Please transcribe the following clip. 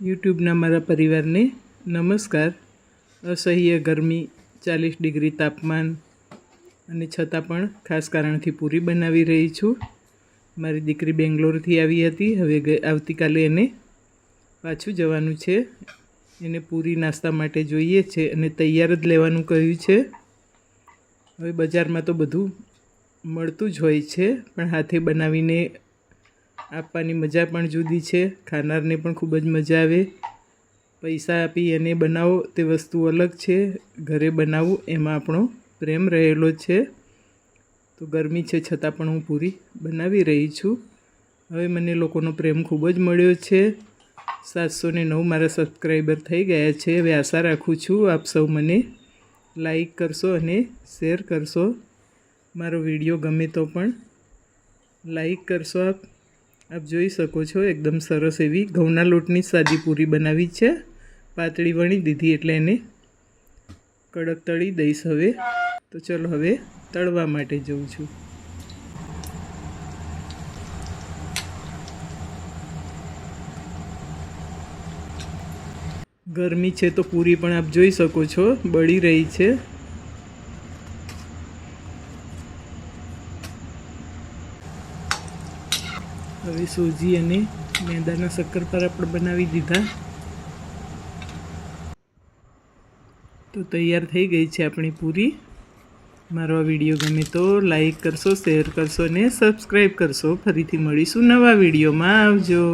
યુટ્યુબના મારા પરિવારને નમસ્કાર. અસહ્ય ગરમી, ચાલીસ ડિગ્રી તાપમાન અને છતાં પણ ખાસ કારણથી પૂરી બનાવી રહી છું. મારી દીકરી બેંગ્લોરથી આવી હતી. હવે આવતીકાલે એને પાછું જવાનું છે. એને પૂરી નાસ્તા માટે જોઈએ છે અને તૈયાર જ લેવાનું કહ્યું છે. હવે બજારમાં તો બધું મળતું જ હોય છે, પણ હાથે બનાવીને આપવાની મજા પણ જુદી છે. ખાનારને પણ ખૂબ જ મજા આવે. પૈસા આપી અને બનાવો તે વસ્તુ અલગ છે. ઘરે બનાવવું એમાં આપણો પ્રેમ રહેલો છે. તો ગરમી છે છતાં પણ હું પૂરી બનાવી રહી છું. હવે મને લોકોનો પ્રેમ ખૂબ જ મળ્યો છે. સાતસો ને નવ મારા સબસ્ક્રાઈબર થઈ ગયા છે. હવે આશા રાખું છું આપ સૌ મને લાઈક કરશો અને શેર કરશો. મારો વીડિયો ગમે તો પણ લાઈક કરશો આપ. આપ જોઈ શકો છો, એકદમ સરસ એવી ઘઉંના લોટની સાદી પૂરી બનાવી છે. પાતળી વણી દીધી એટલે એને કડક તળી દઈશ હવે. તો ચલો હવે તળવા માટે જઉં છું. ગરમી છે તો પૂરી પણ આપ જોઈ શકો છો, બળી રહી છે. હવે સોજી અને મેંદાના શક્કરપારા પણ બનાવી દીધા. તો તૈયાર થઈ ગઈ છે આપણી પૂરી. મારો આ વીડિયો ગમે તો લાઈક કરશો, શેર કરશો અને સબસ્ક્રાઈબ કરશો. ફરીથી મળીશું નવા વિડીયોમાં. આવજો.